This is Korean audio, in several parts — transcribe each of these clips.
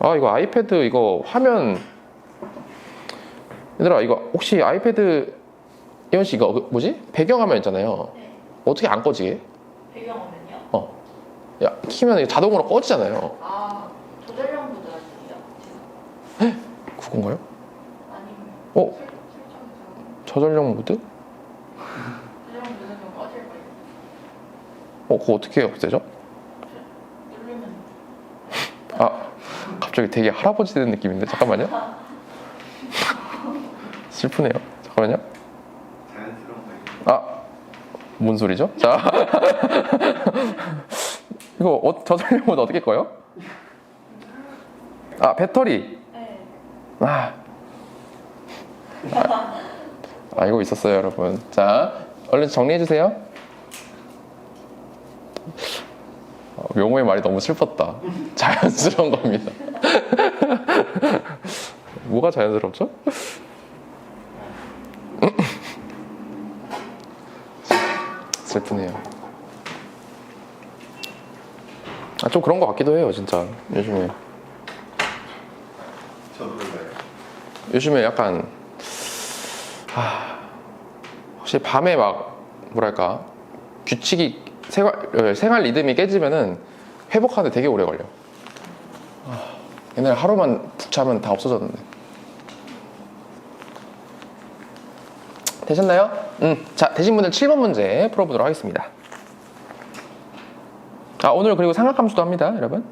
아 이거 아이패드 이거 화면 얘들아 이거 혹시 아이패드 이현 씨 이거 그 뭐지 배경화면 있잖아요. 네. 어떻게 안 꺼지게? 배경화면요? 어. 야 키면 자동으로 꺼지잖아요. 아 조절형 모드 아니에요? 그건가요? 아니면 어 설- 저전력 모드? 조절형 모드는 좀 꺼질 거예요. 어 그거 어떻게 없애죠? 누르면 아 갑자기 되게 할아버지 된 느낌인데 잠깐만요. 슬프네요. 잠깐만요. 아, 뭔 소리죠? 자, 이거 어, 저전력 모드 어떻게 꺼요? 아, 배터리. 네. 아, 아, 알고 있었어요, 여러분. 자, 얼른 정리해 주세요. 어, 용호의 말이 너무 슬펐다. 자연스러운 겁니다. 뭐가 자연스럽죠? 슬프네요. 아, 좀 그런 것 같기도 해요, 진짜. 요즘에. 저도 그래요. 요즘에 약간, 아, 확실히 밤에 막, 뭐랄까, 규칙이, 생활, 어, 생활 리듬이 깨지면은 회복하는데 되게 오래 걸려. 아, 옛날에 하루만 푹 자면 다 없어졌는데. 되셨나요? 음, 자, 되신 분들 7번 문제 풀어보도록 하겠습니다. 아, 오늘 그리고 삼각함수도 합니다, 여러분.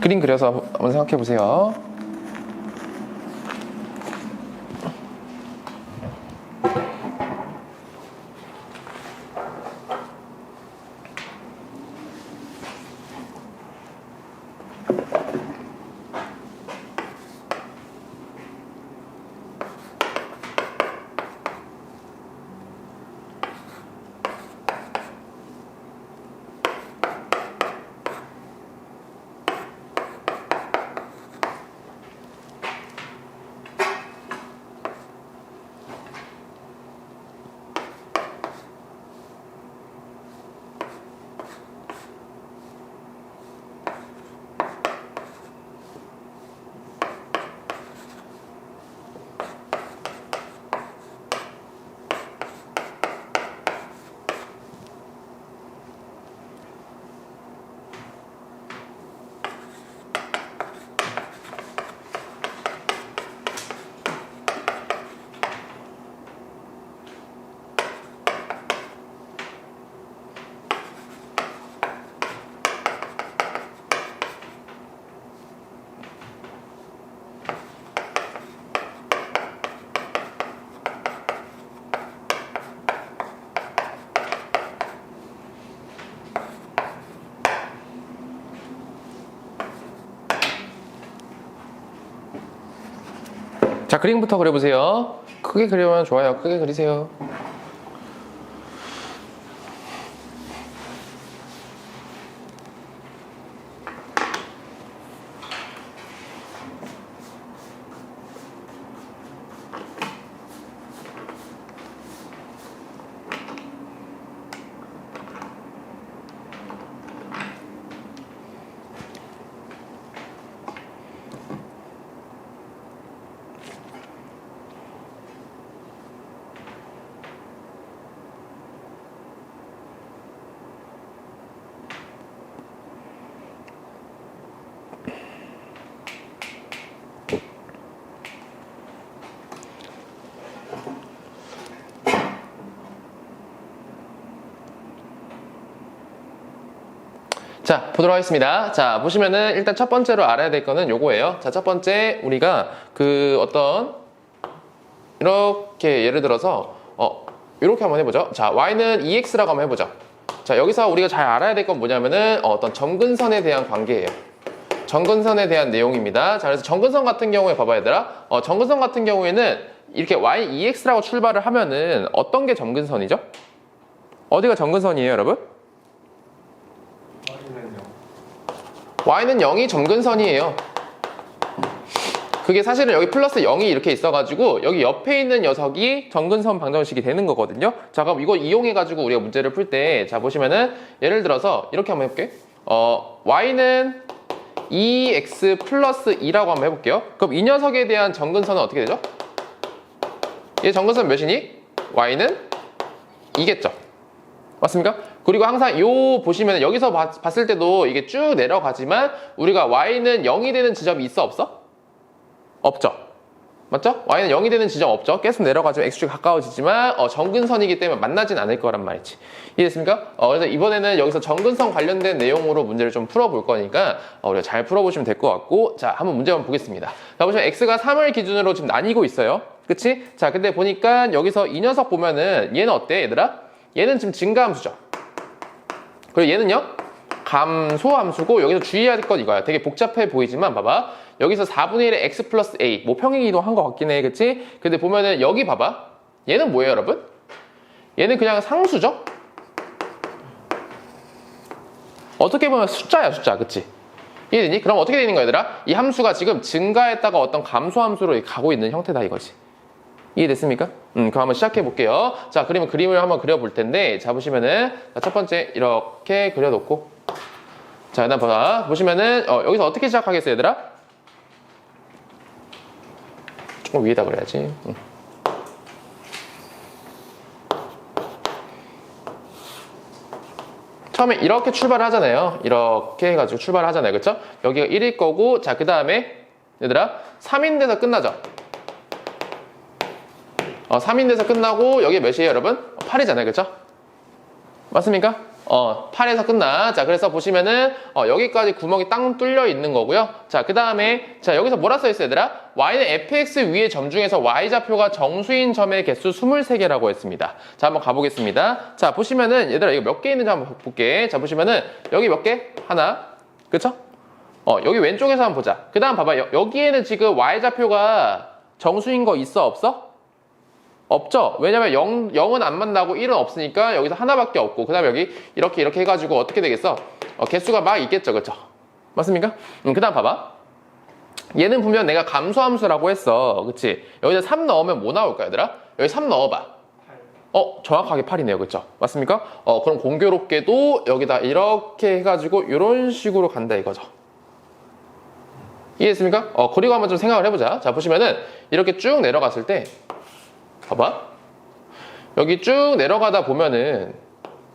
그림 그려서 한번 생각해 보세요. 자, 그림부터 그려보세요. 크게 그리면 좋아요. 크게 그리세요. 자, 보도록 하겠습니다. 자, 보시면은 일단 첫 번째로 알아야 될 거는 요거예요. 자, 첫 번째 우리가 그 어떤 이렇게 예를 들어서 어 이렇게 한번 해보죠. 자, y는 2x라고 한번 해보죠. 자, 여기서 우리가 잘 알아야 될 건 뭐냐면은 어, 어떤 점근선에 대한 관계예요. 점근선에 대한 내용입니다. 자, 그래서 점근선 같은 경우에 봐봐 얘들아. 어, 점근선 같은 경우에는 이렇게 y 2x라고 출발을 하면은 어떤 게 점근선이죠? 어디가 점근선이에요, 여러분? 확인은요. Y는 0이 점근선이에요. 그게 사실은 여기 플러스 0이 이렇게 있어가지고 여기 옆에 있는 녀석이 정근선 방정식이 되는 거거든요. 자, 그럼 이거 이용해가지고 우리가 문제를 풀 때, 자, 보시면은 예를 들어서 이렇게 한번 해볼게. 어, y는 2x 플러스 2라고 한번 해볼게요. 그럼 이 녀석에 대한 정근선은 어떻게 되죠? 얘 정근선 몇이니? y는 2겠죠. 맞습니까? 그리고 항상 요 보시면 여기서 봤- 봤을 때도 이게 쭉 내려가지만 우리가 y는 0이 되는 지점이 있어 없어? 없죠. 맞죠? y는 0이 되는 지점 없죠. 계속 내려가지면 x축 가까워지지만 어, 정근선이기 때문에 만나진 않을 거란 말이지. 이해됐습니까? 어, 그래서 이번에는 여기서 정근선 관련된 내용으로 문제를 좀 풀어볼 거니까 어, 우리가 잘 풀어보시면 될 것 같고 자 한번 문제 한번 보겠습니다. 자 보시면 x가 3을 기준으로 지금 나뉘고 있어요. 그치? 자 근데 보니까 여기서 이 녀석 보면은 얘는 어때 얘들아? 얘는 지금 증가함수죠. 그리고 얘는요? 감소함수고 여기서 될건 이거야. 되게 복잡해 보이지만 봐봐. 여기서 4분의 1의 x 플러스 a 뭐 평행이동 한것 같긴 해. 그치? 근데 보면은 여기 봐봐. 얘는 뭐예요 여러분? 얘는 그냥 상수죠? 어떻게 보면 숫자야 숫자 그치? 이해되니? 그럼 어떻게 되는 거야 얘들아? 이 함수가 지금 증가했다가 어떤 감소함수로 가고 있는 형태다 이거지. 이해됐습니까? 음, 그럼 한번 시작해 볼게요. 자, 그러면 그림을 한번 그려 볼 텐데, 자, 보시면은, 자, 첫 번째, 이렇게 그려놓고, 자, 일단 봐. 보시면은, 어, 여기서 어떻게 시작하겠어요, 얘들아? 조금 위에다 그려야지. 음. 처음에 이렇게 출발을 하잖아요. 이렇게 해가지고 출발을 하잖아요. 그쵸? 여기가 1일 거고, 자, 그 다음에, 얘들아, 3인 데서 끝나죠? 어, 3인 돼서 끝나고 여기 몇이에요 여러분? 8이잖아요 그쵸? 맞습니까? 어, 8에서 끝나. 자, 그래서 보시면은 어, 여기까지 구멍이 땅 뚫려 있는 거고요. 자, 그 다음에 자 여기서 뭐라 써 있어요 얘들아? y는 fx 위의 점 중에서 y좌표가 정수인 점의 개수 23개라고 했습니다. 자, 한번 가보겠습니다. 자, 보시면은 얘들아 이거 몇 개 있는지 한번 볼게. 자, 보시면은 여기 몇 개? 하나. 그쵸? 어, 여기 왼쪽에서 한번 보자. 그 다음 봐봐. 여, 여기에는 지금 y좌표가 정수인 거 있어 없어? 없죠? 왜냐면 0, 0은 안 만나고 1은 없으니까 여기서 하나밖에 없고 그 다음에 여기 이렇게 이렇게 해가지고 어떻게 되겠어? 어, 개수가 막 있겠죠 그쵸? 맞습니까? 음, 그 다음 봐봐 얘는 분명 내가 감소함수라고 했어 그치? 여기다 3 넣으면 뭐 나올까 얘들아? 여기 3 넣어봐 어 정확하게 8이네요 그쵸? 맞습니까? 어 그럼 공교롭게도 여기다 이렇게 해가지고 이런 식으로 간다 이거죠 이해했습니까? 어 그리고 한번 좀 생각을 해보자 자 보시면은 이렇게 쭉 내려갔을 때 봐봐. 여기 쭉 내려가다 보면은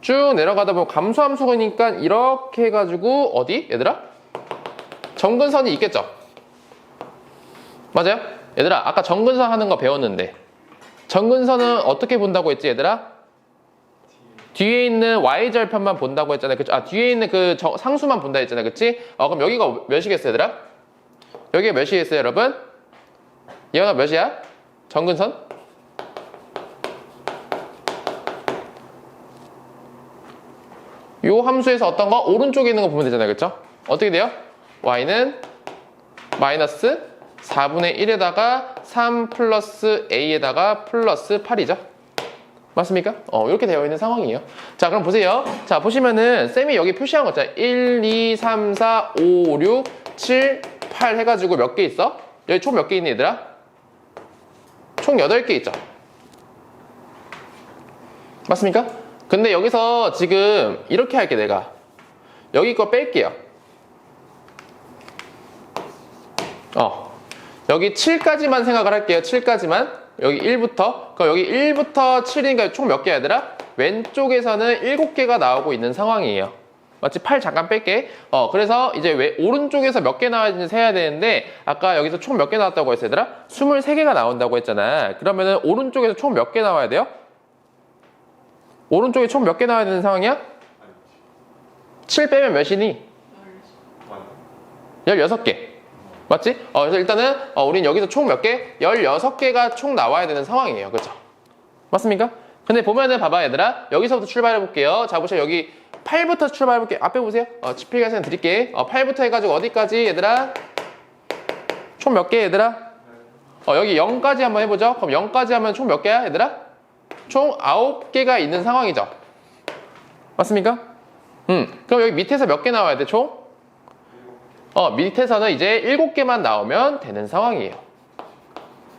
쭉 내려가다 보면 감소함수니까 이렇게 해가지고 어디 얘들아? 정근선이 있겠죠? 맞아요? 얘들아 아까 정근선 하는 거 배웠는데 정근선은 어떻게 본다고 했지 얘들아? 뒤에 있는 y절편만 본다고 했잖아요 그쵸? 아 뒤에 있는 그 정- 상수만 본다 했잖아요 그치? 어 그럼 여기가 몇이겠어요 얘들아? 여기가 몇이겠어요 여러분? 얘가 몇이야? 정근선? 요 함수에서 어떤 거? 오른쪽에 있는 거 보면 되잖아요. 그쵸? 어떻게 돼요? y는 마이너스 4분의 1에다가 3 플러스 a에다가 플러스 8이죠. 맞습니까? 어, 이렇게 되어 있는 상황이에요. 자, 그럼 보세요. 자, 보시면은 쌤이 여기 표시한 거 있잖아요. 1, 2, 3, 4, 5, 6, 7, 8 해가지고 몇 개 있어? 여기 총 몇 개 있니, 얘들아? 총 8개 있죠. 맞습니까? 근데 여기서 지금 이렇게 할게 내가 여기 거 뺄게요 어 여기 7까지만 생각을 할게요 7까지만 여기 1부터 그럼 여기 1부터 7이니까 총 몇 개야 얘들아? 왼쪽에서는 7개가 나오고 있는 상황이에요 맞지? 8 잠깐 뺄게 어 그래서 이제 왜 오른쪽에서 몇 개 나와야지 세야 되는데 아까 여기서 총 몇 개 나왔다고 했어 얘들아? 23개가 나온다고 했잖아 그러면은 오른쪽에서 총 몇 개 나와야 돼요? 오른쪽에 총 몇 개 나와야 되는 상황이야? 7 빼면 몇이니? 16개. 맞지? 어, 그래서 일단은, 어, 우린 여기서 총 몇 개? 16개가 총 나와야 되는 상황이에요. 그쵸? 맞습니까? 근데 보면은 봐봐, 얘들아. 여기서부터 출발해 볼게요. 자, 보세요. 여기 8부터 출발해 볼게요. 앞에 보세요. 어, 치필가 시간 드릴게. 어, 8부터 해 가지고 어디까지, 얘들아? 총 몇 개, 얘들아? 어, 여기 0까지 한번 해 보죠. 그럼 0까지 하면 총 몇 개야, 얘들아? 총 9개가 있는 상황이죠. 맞습니까? 음, 그럼 여기 밑에서 몇 개 나와야 돼, 총? 어, 밑에서는 이제 7개만 나오면 되는 상황이에요.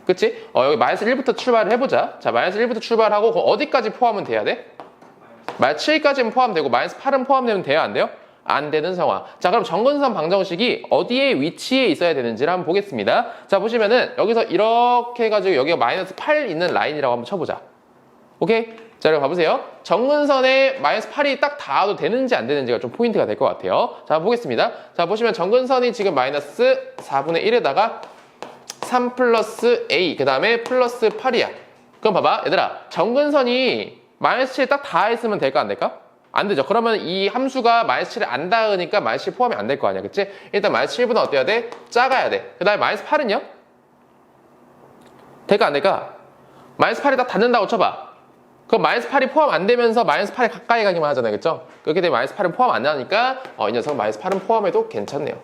그치? 어, 여기 마이너스 1부터 출발을 해보자. 자, 마이너스 1부터 출발하고 그럼 어디까지 포함은 돼야 돼? 마이너스 7까지는 포함되고 마이너스 8은 포함되면 돼요? 안 돼요? 안 되는 상황. 자, 그럼 정근선 방정식이 어디에 위치해 있어야 되는지를 한번 보겠습니다. 자, 보시면은 여기서 이렇게 해가지고 여기가 마이너스 8 있는 라인이라고 한번 쳐보자. 오케이? 자, 여러분 봐보세요. 정근선에 마이너스 8이 딱 닿아도 되는지 안 되는지가 좀 포인트가 될 것 같아요. 자, 보겠습니다. 자, 보시면 정근선이 지금 마이너스 4분의 1에다가 3 플러스 A, 그 다음에 플러스 8이야. 그럼 봐봐. 얘들아, 정근선이 마이너스 7에 딱 닿아있으면 될까, 안 될까? 안 되죠. 그러면 이 함수가 마이너스 7에 안 닿으니까 마이너스 7 포함이 안 될 거 아니야. 그치? 일단 마이너스 7보다 어때야 돼? 작아야 돼. 그 다음에 마이너스 8은요? 될까, 안 될까? 마이너스 8이 딱 닿는다고 쳐봐. 그럼 마이너스 8이 포함 안 되면서 마이너스 8에 가까이 가기만 하잖아요. 그쵸? 그렇게 되면 마이너스 8은 포함 안 나니까 어, 이 녀석 마이너스 8은 포함해도 괜찮네요.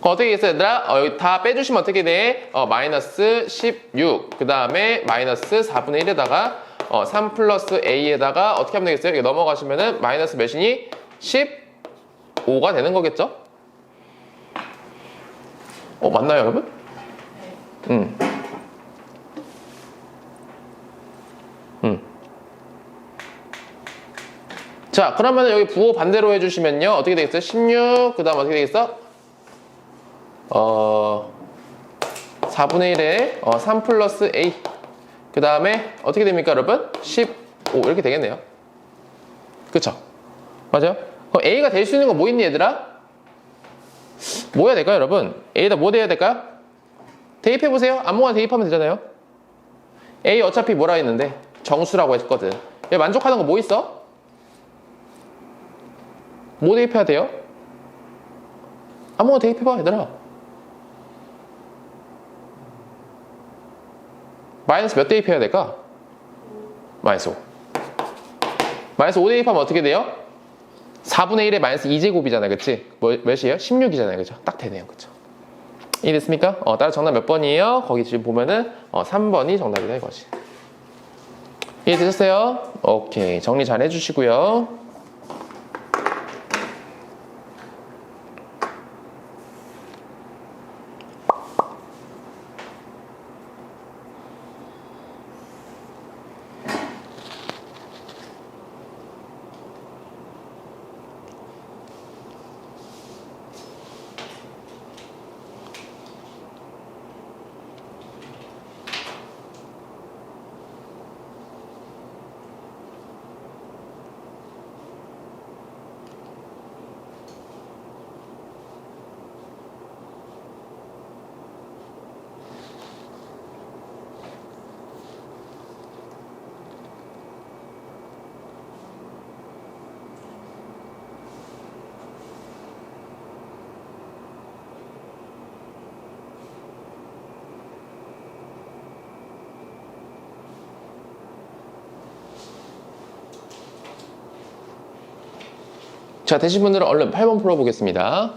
그럼 어떻게 됐어요, 얘들아? 어, 여기 다 빼주시면 어떻게 돼? 어, 마이너스 16. 그 다음에 마이너스 4분의 1에다가 어, 3 플러스 A에다가 어떻게 하면 되겠어요? 이게 넘어가시면은 마이너스 몇이니? 15가 되는 거겠죠? 어, 맞나요, 여러분? 음. 음. 자, 그러면 여기 부호 반대로 해주시면요. 어떻게 되겠어요? 16, 그 다음 어떻게 되겠어? 어, 4분의 1에 어, 3 플러스 A. 그 다음에 어떻게 됩니까, 여러분? 15 이렇게 되겠네요. 그쵸? 맞아요? 그럼 A가 될 수 있는 거 뭐 있니, 얘들아? 뭐 해야 될까요, 여러분? A에다 뭐 대야 될까요? 대입해보세요. 아무거나 대입하면 되잖아요. A 어차피 뭐라 했는데? 정수라고 했거든. 얘 만족하는 거 뭐 있어? 뭐 대입해야 돼요? 아무거나 대입해봐, 얘들아. 마이너스 몇 대입해야 될까? 마이너스 5. 마이너스 5 대입하면 어떻게 돼요? 4분의 1에 마이너스 2제곱이잖아요. 그치? 뭐, 몇이에요? 16이잖아요. 그죠? 딱 되네요. 그죠? 이해됐습니까? 어, 따라 정답 몇 번이에요? 거기 지금 보면은 어, 3번이 정답이다 이거지. 이해되셨어요? 오케이. 정리 잘 해주시고요. 자, 되신 분들은 얼른 8번 풀어보겠습니다.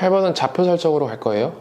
팔번은 좌표 설정으로 갈 거예요.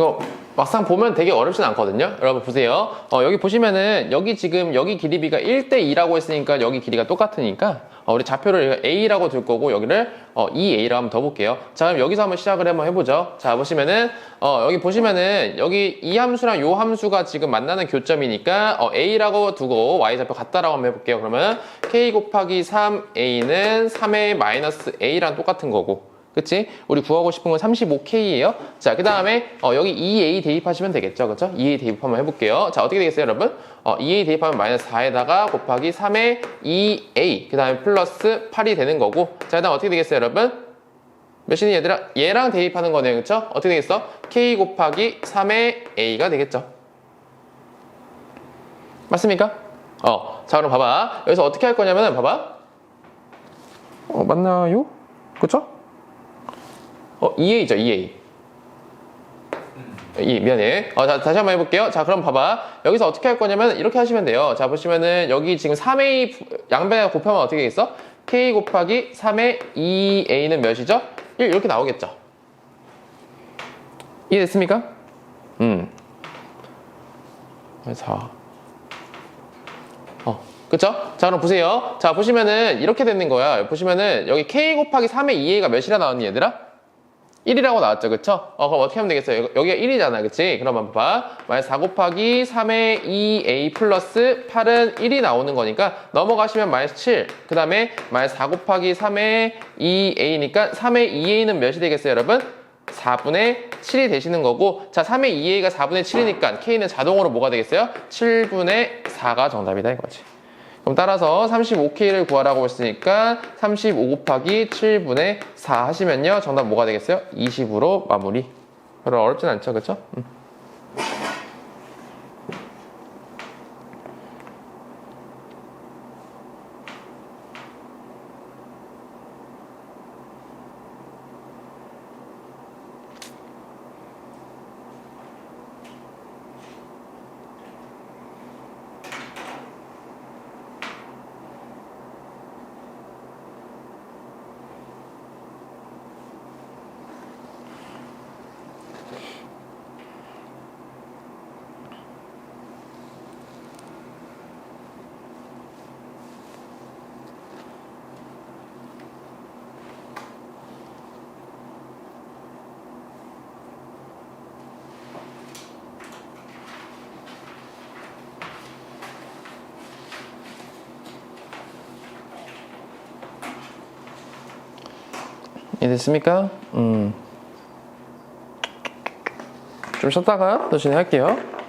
이거 막상 보면 되게 어렵진 않거든요. 여러분 보세요. 어, 여기 보시면은 여기 지금 여기 길이비가 1대 2라고 했으니까 여기 길이가 똑같으니까 어, 우리 좌표를 A라고 둘 거고 여기를 어, 2A라고 한번 더 볼게요. 자 그럼 여기서 한번 시작을 한번 해보죠. 자 보시면은 어, 여기 보시면은 여기 이 함수랑 요 함수가 지금 만나는 교점이니까 어, A라고 두고 Y 좌표 같다라고 한번 해볼게요. 그러면 K 곱하기 3A는 3의 마이너스 A랑 똑같은 거고 그치? 우리 구하고 싶은 건 35K예요. 자, 그 다음에 어, 여기 2A 대입하시면 되겠죠. 그쵸? 2A 대입 한번 해볼게요. 자, 어떻게 되겠어요, 여러분? 어, 2A 대입하면 마이너스 4에다가 곱하기 3의 2A 그 다음에 플러스 8이 되는 거고 자, 그 다음 어떻게 되겠어요, 여러분? 몇이니 얘들아? 얘랑 대입하는 거네요. 그쵸? 어떻게 되겠어? K 곱하기 3의 A가 되겠죠. 맞습니까? 어, 자, 그럼 봐봐. 여기서 어떻게 할 거냐면은, 봐봐. 어, 맞나요? 그쵸? 어, 2A죠, 2A. 2, 미안해. 어, 자, 다시 한번 해볼게요. 자, 그럼 봐봐. 여기서 어떻게 할 거냐면, 이렇게 하시면 돼요. 자, 보시면은, 여기 지금 3A, 양변에 곱하면 어떻게 되겠어? K 곱하기 3의 2A는 몇이죠? 1, 이렇게 나오겠죠? 이해됐습니까? 음. 4. 어, 그쵸? 자, 그럼 보세요. 자, 보시면은, 이렇게 되는 거야. 보시면은, 여기 K 곱하기 3의 2A가 몇이라 나왔니, 얘들아? 1이라고 나왔죠, 그쵸? 어, 그럼 어떻게 하면 되겠어요? 여기- 여기가 1이잖아, 그치? 그러면 봐봐. 만약 4 곱하기 3의 2A 플러스 8은 1이 나오는 거니까 넘어가시면 마이너스 7. 그 다음에 마이너스 4 곱하기 3의 2A니까 3의 2A는 몇이 되겠어요, 여러분? 4분의 7이 되시는 거고 자 3의 2A가 4분의 7이니까 K는 자동으로 뭐가 되겠어요? 7분의 4가 정답이다 이거지. 그럼 따라서 35K를 구하라고 했으니까 35 곱하기 7분의 4 하시면요. 정답 뭐가 되겠어요? 20으로 마무리. 별로 어렵진 않죠. 그쵸? 음. 이해됐습니까? 음. 좀 쉬었다가 또 진행할게요.